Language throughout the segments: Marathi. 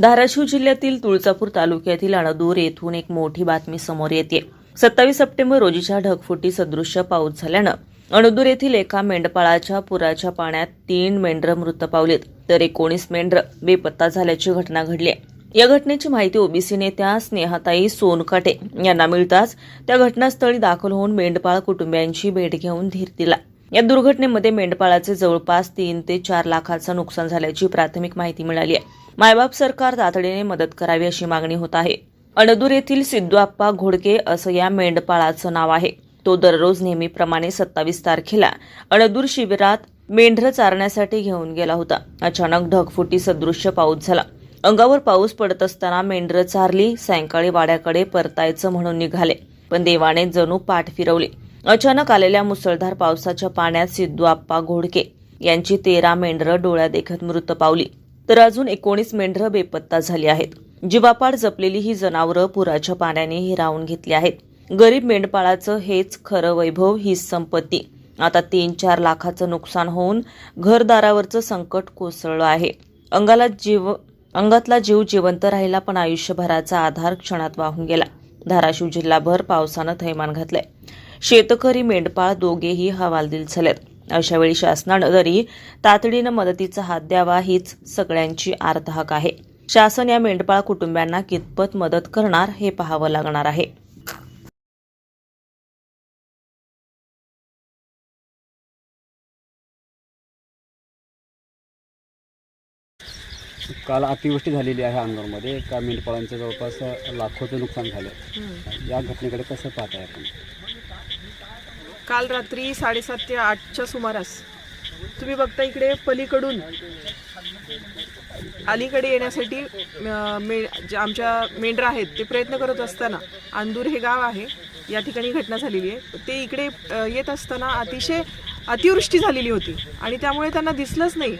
धाराशिव जिल्ह्यातील तुळजापूर तालुक्यातील अणदूर येथून एक मोठी बातमी समोर येते. सत्तावीस सप्टेंबर रोजीच्या ढगफुटी सदृश्य पाऊस झाल्यानं अणदूर येथील एका मेंढपाळाच्या पुराच्या पाण्यात तीन मेंढर मृत पावलेत तर एकोणीस मेंढर बेपत्ता झाल्याची घटना घडली. आहे. या घटनेची माहिती ओबीसी नेत्या स्नेहाताई सोनकाटे यांना मिळताच त्या घटनास्थळी दाखल होऊन मेंढपाळ कुटुंबियांची भेट घेऊन धीर दिला. या दुर्घटनेमध्ये मेंढपाळाचे जवळपास तीन ते चार लाखाचं नुकसान झाल्याची प्राथमिक माहिती मिळाली आहे. मायबाप सरकार तातडीने मदत करावी अशी मागणी होत आहे. अणदूर येथील सिद्धूआप्पा घोडके असं या मेंढपाळाचं नाव आहे. तो दररोज नेहमीप्रमाणे सत्तावीस तारखेला अणदूर शिबिरात मेंढर चारण्यासाठी घेऊन गेला होता. अचानक ढगफुटी सदृश्य पाऊस झाला. अंगावर पाऊस पडत असताना मेंढरं चारली सायंकाळी वाड्याकडे परतायचं म्हणून निघाले पण देवाने जणू पाठ फिरवली. अचानक आलेल्या मुसळधार पावसाच्या पाण्यात सिद्धू आप्पा घोडके यांची तेरा मेंढरं डोळ्या देखत मृत पावली. तर अजून एकोणीस मेंढरं बेपत्ता झाली आहेत. जीवापाड जपलेली ही जनावरं पुराच्या पाण्याने हिरावून घेतली आहेत. गरीब मेंढपाळाचं हेच खरं वैभव ही संपत्ती. आता तीन चार लाखाचं नुकसान होऊन घरदारावरचं संकट कोसळलं आहे. अंगाला जीव अंगातला जीव जिवंत राहिला पण आयुष्यभराचा आधार क्षणात वाहून गेला. धाराशिव जिल्हाभर पावसानं थैमान घातलंय. शेतकरी मेंढपाळ दोघेही हवालदिल झालेत. अशावेळी शासनानं तरी तातडीनं मदतीचा हात द्यावा हीच सगळ्यांची आर्तहाक आहे. शासन या मेंढपाळ कुटुंबियांना कितपत मदत करणार हे पाहावं लागणार आहे. काल अतिवृष्टी झालेली आहे अंगारमध्ये एका मेंढपाळांचं जवळपास लाखोचं नुकसान झालं. या घटनेकडे कसं पाहताय आपण? काल रात्री साडेसात ते आठच्या सुमारास तुम्ही बघता इकडे पलीकडून अलीकडे येण्यासाठी मे जे आमच्या मेंढरा आहेत ते प्रयत्न करत असताना अंदूर हे गाव आहे या ठिकाणी घटना झालेली आहे. ते इकडे येत असताना अतिशय अतिवृष्टी झालेली होती आणि त्यामुळे त्यांना दिसलंच नाही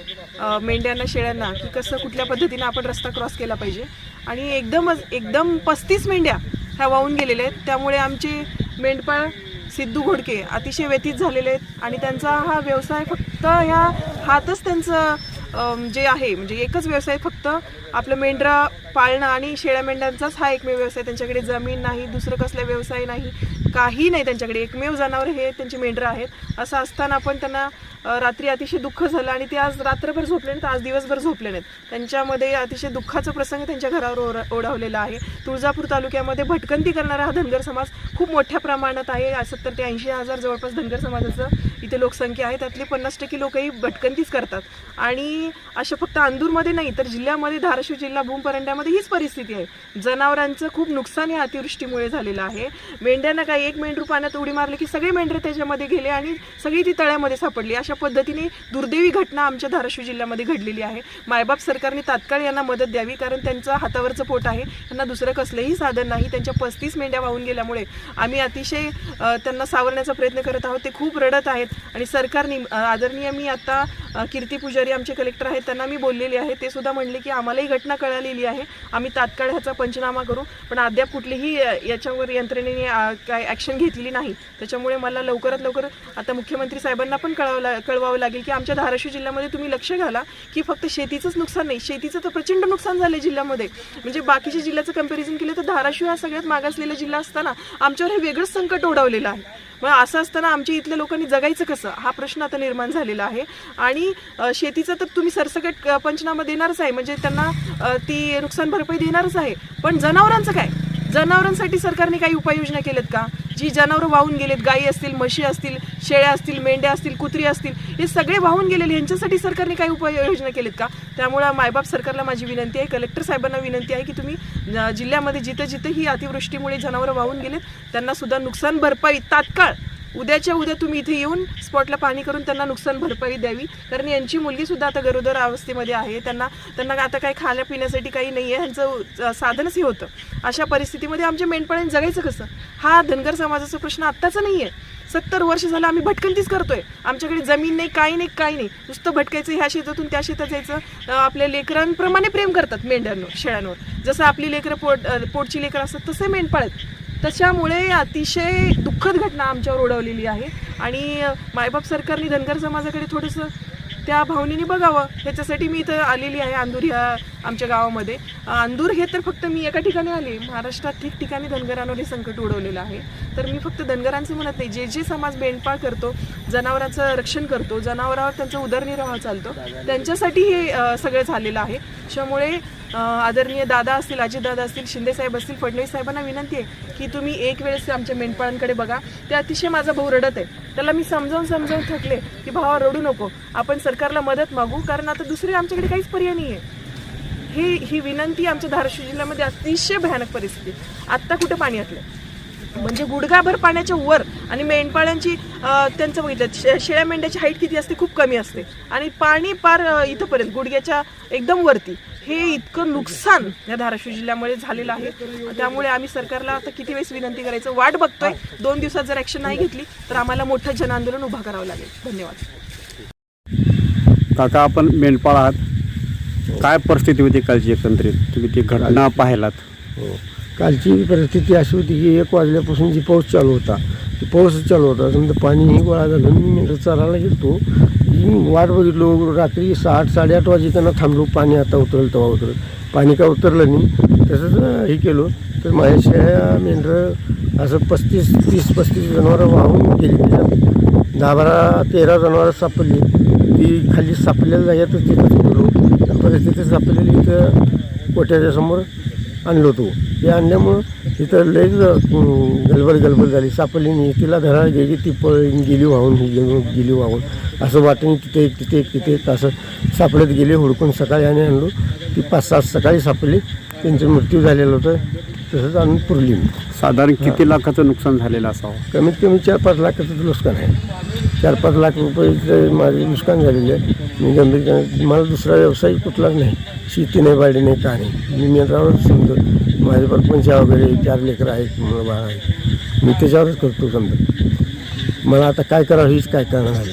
मेंढ्यांना शेळ्यांना की कसं कुठल्या पद्धतीनं आपण रस्ता क्रॉस केला पाहिजे. आणि एकदमच एकदम पस्तीस मेंढ्या ह्या वाहून गेलेल्या आहेत. त्यामुळे आमचे मेंढपाळ सिद्धू घोडके अतिशय व्यतीत झालेले आहेत आणि त्यांचा हा व्यवसाय फक्त ह्या हातच त्यांचं जे आहे म्हणजे एकच व्यवसाय फक्त आपलं मेंढरा पाळणं आणि शेळ्या मेंढ्यांचाच हा एकमेव व्यवसाय. त्यांच्याकडे जमीन नाही दुसरं कसला व्यवसाय नाही काही नाही त्यांच्याकडे. एकमेव जनावर हे त्यांचे मेंढरं आहेत. असं असताना आपण त्यांना रात्री अतिशय दुःख झालं आणि ते आज रात्रभर झोपले नाहीत आज दिवसभर झोपले नाहीत. त्यांच्यामध्ये अतिशय दुःखाचा प्रसंग त्यांच्या घरावर ओढावलेला आहे. तुळजापूर तालुक्यामध्ये भटकंती करणारा हा धनगर समाज खूप मोठ्या प्रमाणात आहे. सत्तर ते ऐंशी हजार जवळपास धनगर समाजाचं इथे लोकसंख्या आहे त्यातली पन्नास टक्के लोकही भटकंतीच करतात. आणि अशा फक्त अंदूरमध्ये नाही तर जिल्ह्यामध्ये धाराशिव जिल्हा भूमपरंड्यामध्ये हीच परिस्थिती आहे. जनावरांचं खूप नुकसान या अतिवृष्टीमुळे झालेलं आहे. मेंढ्यांना काही एक मेंढरू पाण्यात उडी मारली की सगळे मेंढरे त्याच्यामध्ये गेले आणि सगळी ती तळ्यामध्ये सापडली. अशा पद्धतीने दुर्दैवी घटना आमच्या धाराशिव जिल्ह्यामध्ये घडलेली आहे. मायबाप सरकारने तात्काळ यांना मदत द्यावी कारण त्यांचं हातावरचं पोट आहे. त्यांना दुसरं कसलंही साधन नाही. त्यांच्या पस्तीस मेंढ्या वाहून गेल्यामुळे आम्ही अतिशय त्यांना सावरण्याचा प्रयत्न करत आहोत. ते खूप रडत आहेत. आणि सरकारने आदरणीय मी आता कीर्ती पुजारी आमचे कलेक्टर आहेत त्यांना मी बोललेले आहे. ते सुद्धा म्हणले की आम्हालाही घटना कळालेली आहे. आम्ही तात्काळ ह्याचा पंचनामा करू. पण अद्याप कुठलीही याच्यावर यंत्रणेने काय ॲक्शन घेतलेली नाही. त्याच्यामुळे मला लवकरात लवकर आता मुख्यमंत्री साहेबांना पण कळावं ला- कळवावं लागेल की आमच्या धाराशिव जिल्ह्यामध्ये तुम्ही लक्ष घाला की फक्त शेतीचंच नुकसान नाही. शेतीचं तर प्रचंड नुकसान झालं जिल्ह्यामध्ये. म्हणजे बाकीच्या जिल्ह्याचं कंपॅरिझन केलं तर धाराशिव हा सगळ्यात मागासलेला जिल्हा असताना आमच्यावर हे वेगळंच संकट ओढवलेलं आहे. मग असं असताना आमच्या इथल्या लोकांनी जगायचं कसं? हा प्रश्न आता निर्माण झालेला आहे. आणि शेतीचं तर तुम्ही सरसकट पंचनामा देणारच आहे. म्हणजे त्यांना ती नुकसान भरपाई देणारच आहे. पण जनावरांचं काय? जनावरांसाठी सरकारने काही उपाययोजना केल्यात का? जी जनावरं वाहून गेलेत गायी असतील म्हशी असतील शेळ्या असतील मेंढ्या असतील कुत्री असतील हे सगळे वाहून गेलेले यांच्यासाठी सरकारने काही उपाययोजना केलेत का? त्यामुळं मायबाप सरकारला माझी विनंती आहे कलेक्टर साहेबांना विनंती आहे की तुम्ही जिल्ह्यामध्ये जिथं जिथं ही अतिवृष्टीमुळे जनावरं वाहून गेलेत त्यांना सुद्धा नुकसान भरपाई तात्काळ उद्याच्या उद्या तुम्ही इथे येऊन स्पॉटला पाणी करून त्यांना नुकसान भरपाई द्यावी. कारण यांची मुलगीसुद्धा आता गरोदर अवस्थेमध्ये आहे. त्यांना त्यांना आता काही खाण्यापिण्यासाठी काही नाही आहे ह्यांचं साधनच हे होतं. अशा परिस्थितीमध्ये आमच्या मेंढपाळांनी जगायचं कसं? हा धनगर समाजाचा प्रश्न आत्ताचा नाही आहे सत्तर वर्ष झालं आम्ही भटकंतीच करतोय. आमच्याकडे जमीन नाही काही नाही काही नाही. नुसतं भटकायचं ह्या शेतातून त्या शेतात जायचं. आपल्या लेकरांप्रमाणे प्रेम करतात मेंढ्यांवर शेळ्यांवर. जसं आपली लेकरं पोट पोटची लेकरं असतात तसे मेंढपाळ आहेत. त्याच्यामुळे अतिशय दुःखद घटना आमच्यावर ओढवलेली आहे. आणि मायबाप सरकारने धनगर समाजाकडे थोडंसं त्या भावनेने बघावं. ह्याच्यासाठी मी इथं आलेली आहे अंदूर ह्या आमच्या गावामध्ये. अंदूर हे तर फक्त मी एका ठिकाणी आले. महाराष्ट्रात ठिकठिकाणी धनगरांवर हे संकट उडवलेलं आहे. तर मी फक्त धनगरांचं म्हणत नाही. जे जे समाज बेंडपाळ करतो जनावरांचं रक्षण करतो जनावरावर त्यांचा उदरनिर्वाह चालतो त्यांच्यासाठी हे सगळं झालेलं आहे. त्यामुळे आदरणीय दादा असतील अजितदादा असतील शिंदेसाहेब असतील फडणवीस साहेबांना विनंती आहे की तुम्ही एक वेळेस आमच्या मेंढपाळांकडे बघा. ते अतिशय माझा भाऊ रडत आहे. त्याला मी समजावून समजावून थकले की भावा रडू नको आपण सरकारला मदत मागू कारण आता दुसरी आमच्याकडे काहीच पर्याय नाही आहे ही ही विनंती आमच्या धाराशिव जिल्ह्यामध्ये अतिशय भयानक परिस्थिती आत्ता कुठं पाणी आटलं म्हणजे गुडघाभर पाण्याच्या वर आणि मेंढपाळ्यांची त्यांचं बघितलं शे- शेळ्या मेंढ्याची हाईट किती असते? खूप कमी असते. आणि पाणी पार इथंपर्यंत गुडघ्याच्या एकदम वरती. हे इतकं नुकसान या धाराशिव जिल्ह्यामुळे झालेलं आहे. त्यामुळे आम्ही सरकारला आता किती वेळेस विनंती करायचं? वाट बघतोय. दोन दिवसात जर ऍक्शन नाही घेतली तर आम्हाला मोठं जनआंदोलन उभा करावं लागेल. धन्यवाद. काका आपण मेंढपाळ आहात. काय परिस्थिती होती कालची एकंदरीत? तुम्ही ती घटना पाहिलात. हो. कालची परिस्थिती अशी होती की एक वाजल्यापासून जी पाऊस चालू होता ती पाऊस चालू होता. समजा पाणीही गोळा झालं. मी मेंढर चारायला गेलो वाट बघितलो. रात्री साठ साडेआठ वाजेताना थांबलो. पाणी आता उतरलं तेव्हा उतरलं. पाणी काय उतरलं नाही. तसंच हे केलो. तर माझ्या मेंढरं असं पस्तीस तीस पस्तीस जनावरं वाहून गेली. त्याच्यात दहा बारा तेरा जनावरं सापडली. ती खाली सापडलेल्या जाग्यातच तिथं गेलो. परत तिथे सापडलेली इथं कोट्याच्या समोर? आणलो होतो ते आणल्यामुळं तिथं लईच अं, गलबल गलबल झाली. सापडली नाही. तिला धरायला गेली ती पळ गेली वाहून ही गेली गेली वाहून. असं वाटेने तिथे एक तिथे एक तिथे एक असं सापडत गेले. हुडकून सकाळी आणि आणलो. ती पाच सात सकाळी सापडली. त्यांचा मृत्यू झालेला होता. तसंच आणून पुरली. साधारण किती लाखाचं नुकसान झालेलं असावं? कमीत कमी चार पाच लाखाचं नुकसान आहे. चार पाच लाख रुपये माझे नुकसान झालेले आहे. मी गंभीर मला दुसरा व्यवसाय कुठलाच नाही. शेती नाही बाडी नाही का नाही. मी मेंढरावरच समजतो माझे परपंचा वगैरे चार लेकरं आहेत मुलं बाळ आहेत. मी त्याच्यावरच करतो समजा मला आता काय करावं हेच काय करणार आहे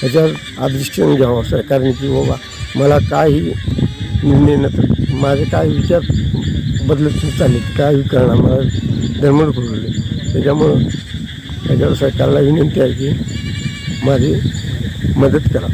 त्याच्यावर अधिष्ठान घ्यावं सरकारने की बाबा मला काही निर्णय नंतर माझे काय विचार बदलत चालले. काय करणार? मला धर्मड करू त्याच्यामुळं त्याच्यावर सरकारला विनंती आहे की माझी मदत करा.